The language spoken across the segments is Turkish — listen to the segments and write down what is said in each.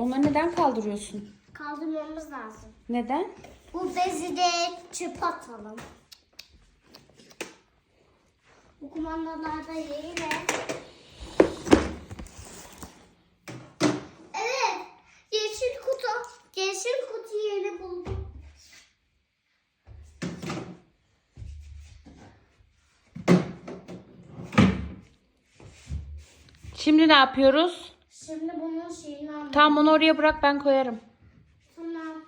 Onları neden kaldırıyorsun? Kaldırmamız lazım. Neden? Bu bezi de çöpe atalım. Bu kumandalarda yeri ne? Evet. Yeşil kutu. Yeşil kutu yerini buldum. Şimdi ne yapıyoruz? Şimdi bunun şeyini aldım. Tamam onu oraya bırak ben koyarım. Tamam.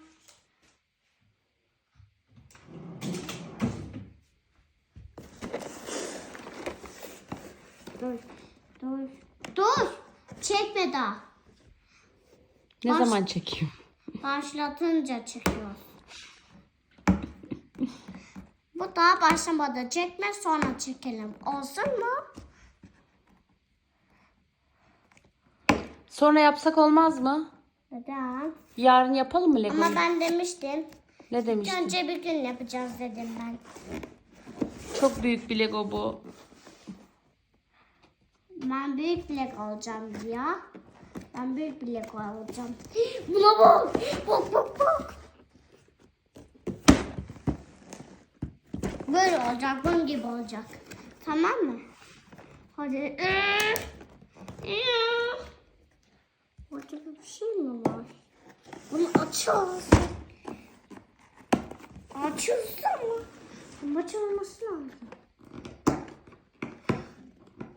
Dur. Dur. Dur. Çekme daha. Ne Baş- zaman çekeyim? Başlatınca çekiyoruz. Bu daha başlamadı. Çekme sonra çekelim. Olsun mu? Sonra yapsak olmaz mı? Neden? Yarın yapalım mı Lego'yu? Ama ben demiştim. Ne demiştin? önce bir gün yapacağız dedim ben. Çok büyük bir Lego bu. Ben büyük bilek alacağım ya. Ben büyük bilek alacağım. Buna bak. Bak bak bak. Böyle olacak. Bunun gibi olacak. Tamam mı? Hadi. Orada bir şey mi var? Bunu açıyoruz. Açıyoruz ama. Ama açılması lazım.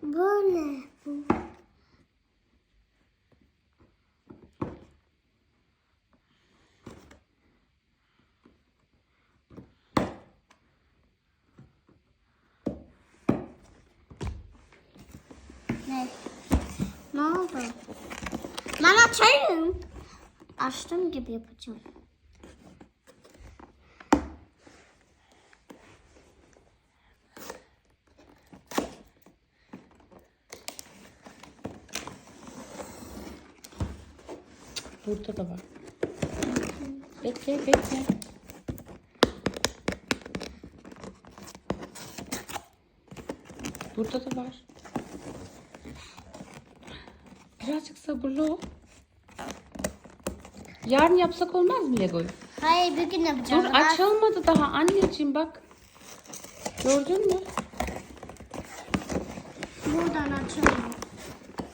Böyle. Ne? Ne oldu? Ben açayım. Açtım gibi yapacağım. Burada da var. Bekle bekle. Burada da var. Birazcık sabırlı ol. Yarın yapsak olmaz mı Lego'yu? Hayır bir gün yapacağım. Dur Ben- açılmadı daha anneciğim bak. Gördün mü? Buradan açalım.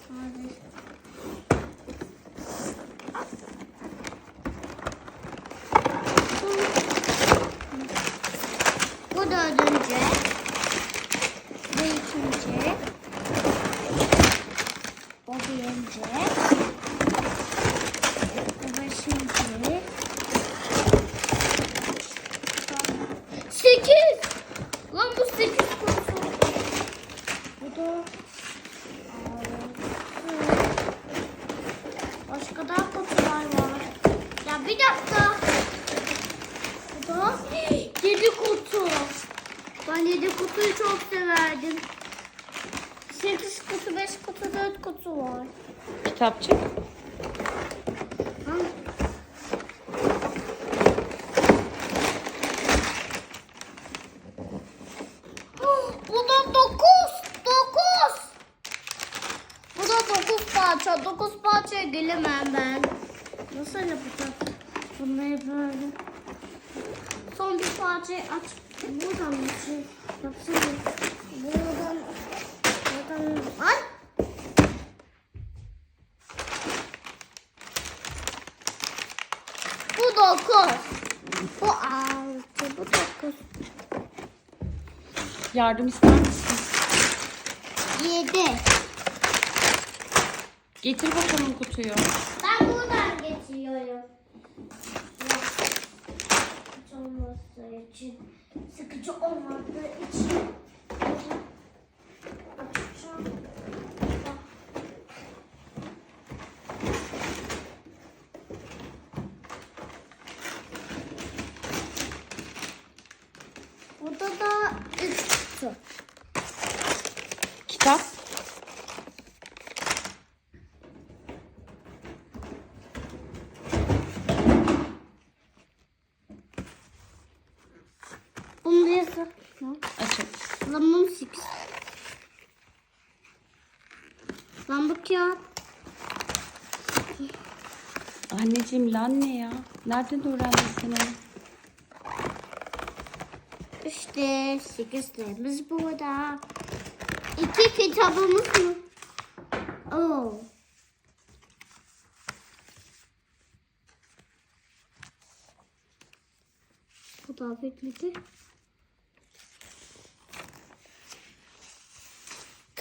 Hadi. Bu dördüncü. Bu ikinci. Bu birinci. Beşinci. Sekiz. Lan bu sekiz kutu. Bu da. Başka daha kutular var. Ya bir dakika. Bu da yedi kutu. Ben yedi kutuyu çok severdim. Sekiz kutu, beş kutu, dört kutu var. Kitapçık. Ha? Bu da dokuz. Dokuz. Bu da dokuz parça. Dokuz parçaya gelemem ben. Nasıl yapacağım? Bunları böyle. Son bir parçayı aç. Buradan bir şey yapsana. Buradan. Buradan. Ay. Bu dokuz. Bu altı. Bu dokuz. Yardım ister misin? Yedi. Getir bakalım kutuyu. Ben buradan geçiyorum. Sıkıcı olması için. Sıkıcı olmadığı için. Burada da üç kutu. Kitap. Da yazın. Açın. Lan bu kağıt. Anneciğim lan ne ya? Nereden öğrendin sen onu? İşte sekizlerimiz burada. İki kitabımız mı? Oo. Bu da bekledi.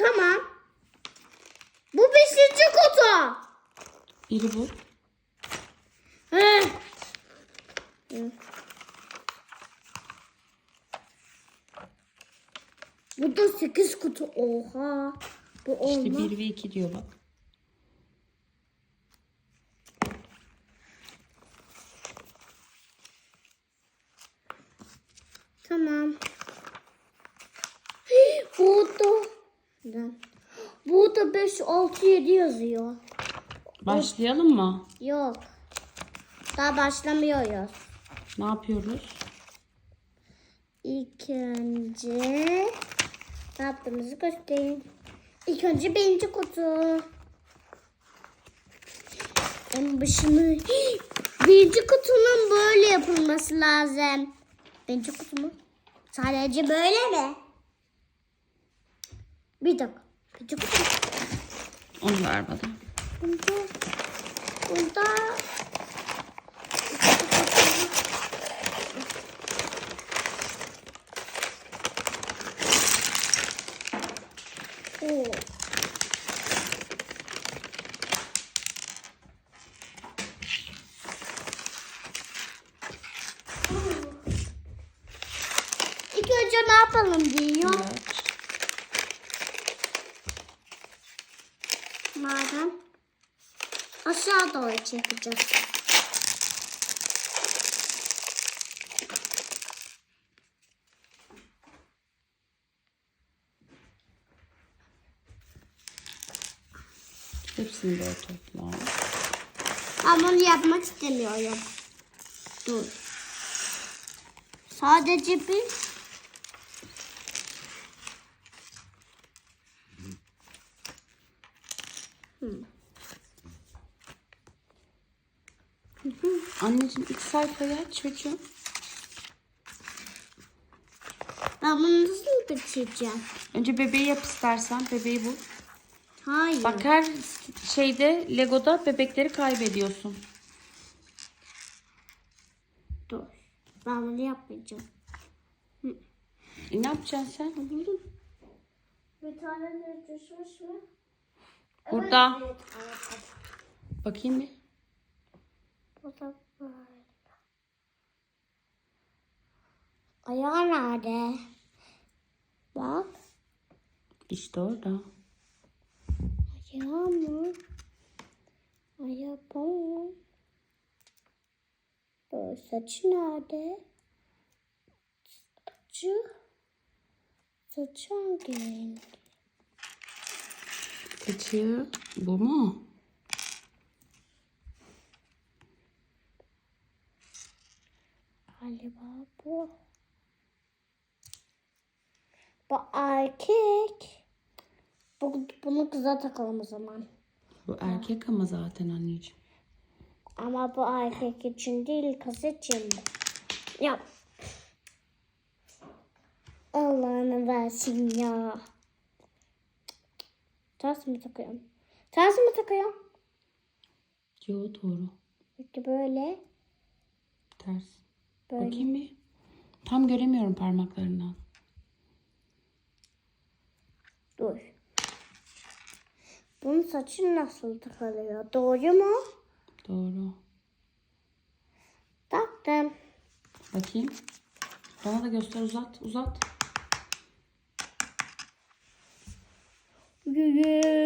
Tamam. Bu beşinci kutu. Biri bu. He. Hı. Burada sekiz kutu. Oha. Bu İşte olmaz. bir ve iki diyor bak. Tamam. Burada. Burada 5, 6, 7 yazıyor. Başlayalım mı? Yok. Daha başlamıyoruz. Ne yapıyoruz? İlk önce ne yaptığımızı göstereyim. İlk önce birinci kutu. En başını birinci kutunun böyle yapılması lazım. Birinci kutu mu? Sadece böyle mi? Bir dakika. Birinci kutu. Onu ver bana. Bunda, bunda Oo. İlk önce ne yapalım diyor. Evet. Madem aşağı doğru çekeceğiz. Hepsini böyle topla. Ben bunu yapmak istemiyorum. Dur. Sadece bir Anneciğim ilk sayfayı aç çocuğum. ben bunu nasıl bitireceğim? Önce bebeği yap istersen. Bebeği bul. Hayır. Bak her şeyde Lego'da bebekleri kaybediyorsun. Dur. Ben bunu yapmayacağım. E ne yapacaksın sen? Bir tane de düşmüş mü? Burada. Bakayım bir. Bu da böyle. Ayağı nerede? Bak. İşte orada. Ayağı mı? Ayağı? Bu saçı nerede? Saçı. Saçı hangi renk? Saçı bu mu? Galiba bu. Bu erkek. Bu, bunu kıza takalım o zaman. Bu erkek ama zaten anneciğim. Ama bu erkek için değil kız için. Yap. Allah'ını versin ya. Ters mi takıyorum? Ters mi takıyorum? Yo doğru. Peki böyle. Ters. Böyle. Bakayım bir. Tam göremiyorum parmaklarından. Dur. Bunun saçı nasıl takılıyor? Doğru mu? Doğru. Taktım. Bakayım. Bana da göster uzat uzat. Yeah.